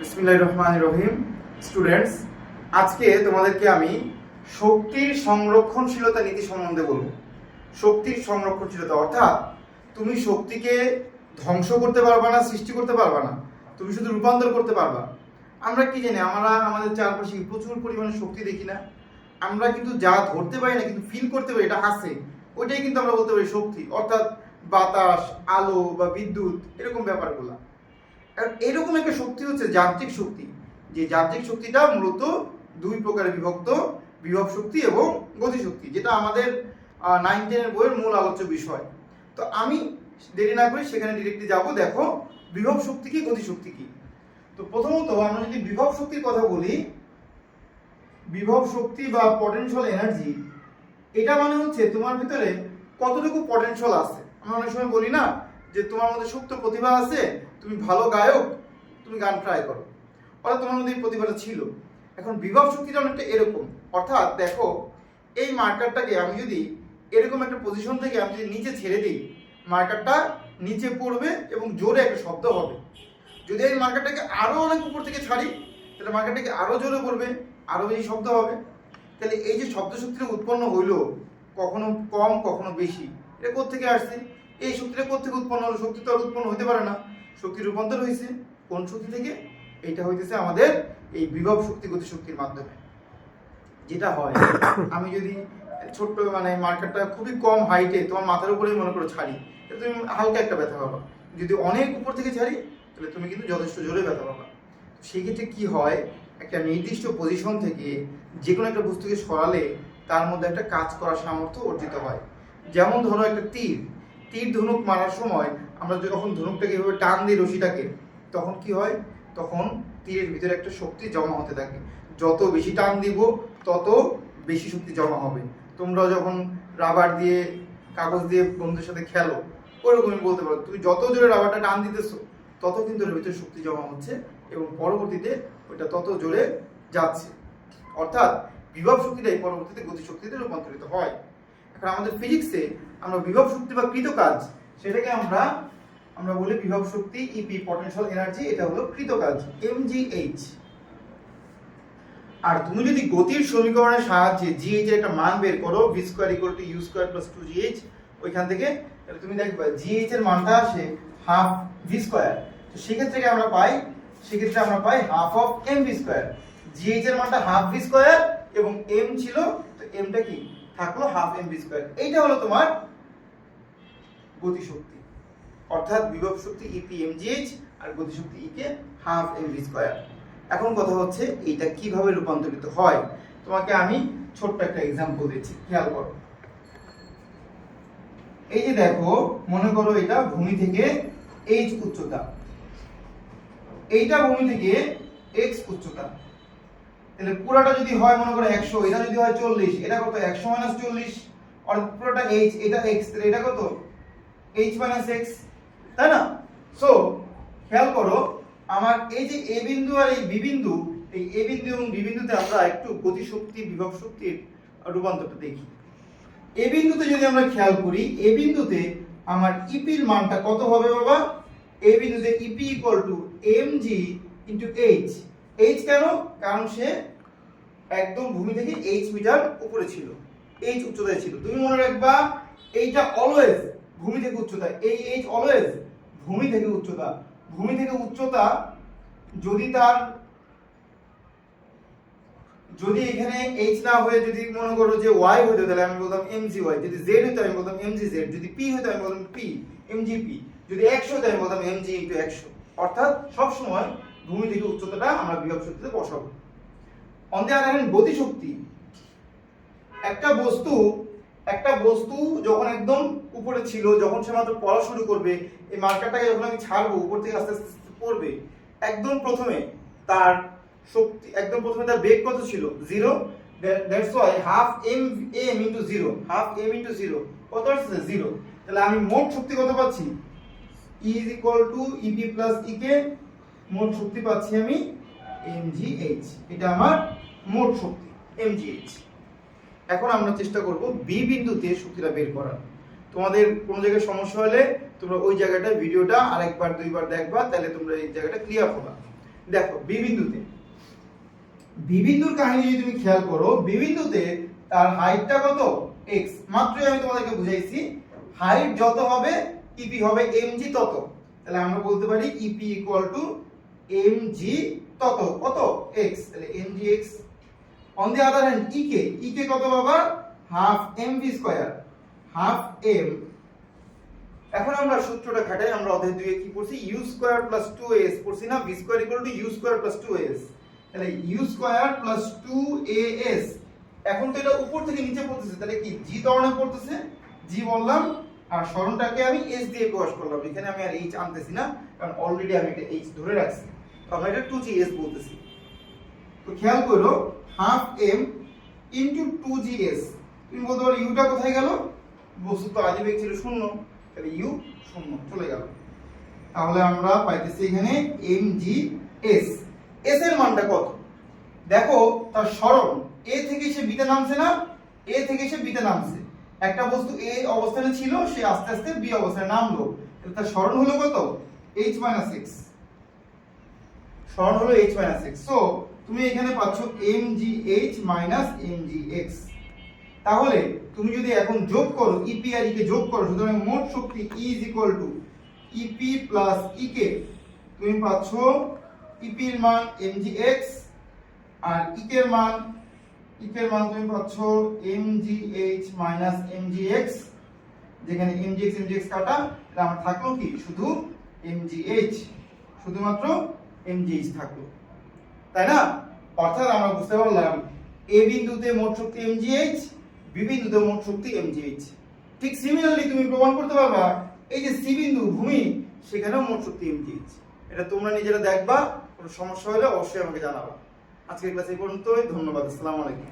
বিসমিল্লাহির রহমানির রহিম। স্টুডেন্টস আজকে তোমাদেরকে আমি শক্তির সংরক্ষণশীলতা নীতি সম্বন্ধে বলব। শক্তির সংরক্ষণশীলতা, অর্থাৎ তুমি শক্তিকে ধ্বংস করতে পারবা না, সৃষ্টি করতে পারবা না, তুমি শুধু রূপান্তর করতে পারবা। আমরা কি জানি, আমরা আমাদের চারপাশে প্রচুর পরিমাণে শক্তি দেখি না। আমরা কিন্তু যা ধরতে পারি না, কিন্তু ফিল করতে পারি, এটা আছে। ওইটাই কিন্তু আমরা বলতে পারি শক্তি। অর্থাৎ বাতাস, আলো বা বিদ্যুৎ, এরকম ব্যাপারগুলো। আর এরকম একটা শক্তি হচ্ছে যান্ত্রিক শক্তি, যে যান্ত্রিক শক্তিটা মূলত দুই প্রকারে বিভক্ত, বিভব শক্তি এবং গতি শক্তি, যেটা আমাদের নাইন টেনের বইয়ের মূল আলোচ্য বিষয়। তো আমি দেরি না করে সেখানে ডিরেক্টলি যাব, দেখো বিভব শক্তি কি, গতি শক্তি কি। তো প্রথমত আমরা যদি বিভব শক্তির কথা বলি, বিভব শক্তি বা পটেনশিয়াল এনার্জি এটা মানে হচ্ছে তোমার ভিতরে কতটুকু পটেনশিয়াল আছে। আমরা অনেক সময় বলি না যে তোমার মধ্যে সুপ্ত প্রতিভা আছে, তুমি ভালো গায়ক, তুমি গান ট্রাই করো। অর্থাৎ তোমার মধ্যে এই প্রতিভাটা ছিল। এখন বিভব শক্তিটা অনেকটা এরকম, অর্থাৎ দেখো, এই মার্কারটাকে আমি যদি এরকম একটা পজিশন থেকে আমি যদি নিচে ছেড়ে দিই মার্কারটা নিচে পড়বে এবং জোরে একটা শব্দ হবে। যদি এই মার্কারটাকে আরও অনেক উপর থেকে ছাড়ি, তাহলে মার্কারটাকে আরও জোরে পড়বে আরও বেশি শব্দ হবে। তাহলে এই যে শব্দ শক্তিটা উৎপন্ন হইল, কখনো কম, কখনো বেশি, এটা কোথেকে আসছে? এই শক্তিটা কোথেকে উৎপন্ন হলো? শক্তি তো আর উৎপন্ন হতে পারে না। শক্তি রূপান্তর হয়েছে কোন শক্তি থেকে? এটা হইতেছে আমাদের এই বিভব শক্তি গতি শক্তির মাধ্যমে। যেটা হয়, আমি যদি ছোট্ট মানে মার্কেটটা খুবই কম হাইটে তোমার মাথার উপরেই মনে করো ছাড়ি তুমি হালকা একটা ব্যথা পাবা। যদি অনেক উপর থেকে ছাড়ি, তাহলে তুমি কিন্তু যথেষ্ট জোরে ব্যথা পাবা। সেই ক্ষেত্রে কি হয়, একটা নির্দিষ্ট পজিশন থেকে যে কোনো একটা বস্তুকে সরালে তার মধ্যে একটা কাজ করার সামর্থ্য অর্জিত হয়। যেমন ধরো একটা তীর তীর ধনুক মারার সময় আমরা যখন ধনুকটাকে এভাবে টান দিই রশিটাকে, তখন কি হয়? তখন তীরের ভিতরে একটা শক্তি জমা হতে থাকে। যত বেশি টান দিব, তত বেশি শক্তি জমা হবে। তোমরা যখন রাবার দিয়ে, কাগজ দিয়ে বন্ধুদের সাথে খেলো ওরকমই বলতে পারো। তুমি যত জোরে রাবারটা টান দিতেছো, তত কিন্তু এর ভিতরে শক্তি জমা হচ্ছে এবং পরবর্তীতে ওইটা তত জোরে যাচ্ছে। অর্থাৎ বিভব শক্তিটাই পরবর্তীতে গতি শক্তিতে রূপান্তরিত হয়। এখন আমাদের ফিজিক্সে আমরা বিভব শক্তি বা কৃত কাজ, সেটাকে আমরা আমরা বলি বিভব শক্তি ইপি পটেনশিয়াল এনার্জি এটা হলো কৃতকাজ এমজিএইচ আর তুমি যদি গতির সমীকরণের সাহায্যে জিএইচ এর একটা মান বের করো V square equal to U square plus two GH ওইখান থেকে, তাহলে তুমি দেখবে জিএইচ এর মানটা আসে হাফ ভি স্কোয়ার তো সেক্ষেত্রে আমরা পাই? সেক্ষেত্রে আমরা পাই half of M V square GH এর মানটা হাফ ভি স্কোয়ার এবং এম ছিল, তো এমটা কি? থাকল হাফ এম ভি স্কোয়ার এইটা হলো তোমার গতিশক্তি। অর্থাৎ বিভব শক্তি ইপি এমজিএইচ আর গতিশক্তি EK half M V square এখন কথা হচ্ছে, এইটা কীভাবে রূপান্তরিত হয়? তোমাকে আমি ছোট্ট একটা এক্সাম্পল দিচ্ছি, খেয়াল করো। এই যে দেখো, মনে করো এটা ভূমি থেকে এইচ উচ্চতা। এইটা ভূমি থেকে এক্স উচ্চতা। তাহলে পুরোটা যদি হয়, মনে করো একশো, এটা যদি হয় চল্লিশ, এটা কত? একশো মাইনাস চল্লিশ, আর পুরোটা এইচ, এটা এক্স তাহলে এটা কত? এইচ মাইনাস এক্স তাই না? সো খেয়াল করো, আমার এই যে এ বিন্দু আর এই বি বিন্দু, এই এ বিন্দু এবং বি বিন্দুতে আমরা একটু গতিশক্তি, বিভব শক্তির রূপান্তরটা দেখি। এ বিন্দুতে যদি আমরা খেয়াল করি এ বিন্দুতে আমার ইপির মানটা কত হবে বাবা? এ বিন্দুতে EP equal to M G into H H কেন? কারণ সে একদম ভূমি থেকে এইচ মিটার উপরে ছিল। এইচ উচ্চতায় ছিল। তুমি মনে রাখবা, এইটা অলওয়েজ ভূমি থেকে উচ্চতা। এই এইচ অলওয়েজ ভূমি থেকে উচ্চতা। ভূমি থেকে উচ্চতা যদি তার, যদি এখানে এইচ না হয়ে যদি মনে করো যে ওয়াই হতো তাহলে আমি বলতাম এম জি ওয়াই যদি জেড হতো আমি বলতাম এম জি জেড যদি পি হতো আমি বলতাম পি এম জি পি যদি একশো হতো আমি বলতাম এম জি ইন্টু একশো। অর্থাৎ সবসময় ভূমি থেকে উচ্চতাটা আমরা বিভব শক্তিতে বসাবো অন দ্য আদার হ্যান্ড গতিশক্তি। একটা বস্তু একটা বস্তু যখন একদম উপরে ছিল, যখন সে মাত্র পড়া শুরু করবে, এই মার্কারটাকে যখন আমি ছাড়বো, উপর থেকে আস্তে আস্তে পড়বে একদম প্রথমে তার শক্তি, একদম প্রথমে তার বেগ কত ছিল? Zero. That's why half M M into zero half M into zero কত আসছে জিরো। তাহলে আমি মোট শক্তি কত পাচ্ছি? E is equal to EP plus EK মোট শক্তি পাচ্ছি আমি এম জি এইচ এটা আমার মোট শক্তি এম জি এইচ এখন আমরা চেষ্টা করব বি বিন্দুতে শক্তিটা বের করার। তোমাদের কোনো জায়গায় সমস্যা হলে তোমরা ওই জায়গাটা ভিডিওটা আরেকবার, দুইবার দেখবা, তাহলে তোমরা এই জায়গাটা ক্লিয়ার হবা দেখো বি বিন্দুতে। বি বিন্দুর কাহিনী যদি তুমি খেয়াল করো বি বিন্দুতে তার হাইটটা কত? এক্স মাত্রই আমি তোমাদেরকে বুঝাইছি হাইট যত হবে ইপি হবে এমজি তত। তাহলে আমরা বলতে পারি ইপি ইকুয়াল টু এমজি তত কত? এক্স তাহলে MG X on the other hand EK EK কত বাবা? Half M V square half M এখন আমরা সূত্রটা খাটাই, আমরা অধ্যায় দুয়ে কি পড়ছি? U square plus two S পড়ছি না? V square equal to U square plus two S তাহলে U square plus two A S এখন তো এটা উপর থেকে নিচে পড়তেছে, তাহলে কি জি ধরনের পড়তেছে? জি বললাম, আর স্মরণটাকে আমি এস দিয়ে প্রকাশ করলাম। এখানে আমি আর এইচ আনতেছি না, কারণ অলরেডি আমি এটা এইচ ধরে রাখছি। আমরা এটা টু জি এস বলতেছি। তো খেয়াল করো half M into two G S তুমি বলতে পারো ইউটা কোথায় গেল? বস্তু তো আদি বেগ ছিল শূন্য, তাহলে ইউ শূন্য, চলে গেল। তাহলে আমরা পাইতেছি এখানে এম জি এস এস এর মানটা কত? দেখো, তার সরণ এ থেকে সে বিতে নামছে না এ থেকে সে বিতে নামছে। একটা বস্তু এ অবস্থানে ছিল, সে আস্তে আস্তে বি অবস্থানে নামলো। তার সরণ হলো কত? এইচ মাইনাস সিক্স সরণ হলো এইচ মাইনাস এক্স সো তুমি এখানে পাচ্ছ M G H minus M G X তাহলে, তুমি যদি এখন যোগ করো ইপি আর ইকে যোগ করো, সুতরাং মোট শক্তি E is equal to EP plus EK তুমি পাচ্ছ ইপির মান এম জি এক্স আর ইকের মান ইকের মান তুমি পাচ্ছ M G H minus M G X যেখানে M G X M G X কাটা আমার থাকল কি? শুধু এম জি এইচ শুধুমাত্র এম জি এইচ থাকল। তাই না? অর্থাৎ আমরা বুঝতে পারলাম এ বিন্দুতে মোট শক্তি এমজিএইচ বি বিন্দুতে মোট শক্তি এমজিএইচ ঠিক সিমিলারলি তুমি প্রমাণ করতে পারবা, এই যে সি বিন্দু, ভূমি, সেখানেও মোট শক্তি এমজিএইচ এটা তোমরা নিজেরা দেখবা, কোনো সমস্যা হলে অবশ্যই আমাকে জানাবা। আজকের ক্লাস এই পর্যন্তই, ধন্যবাদ, আসসালামু আলাইকুম।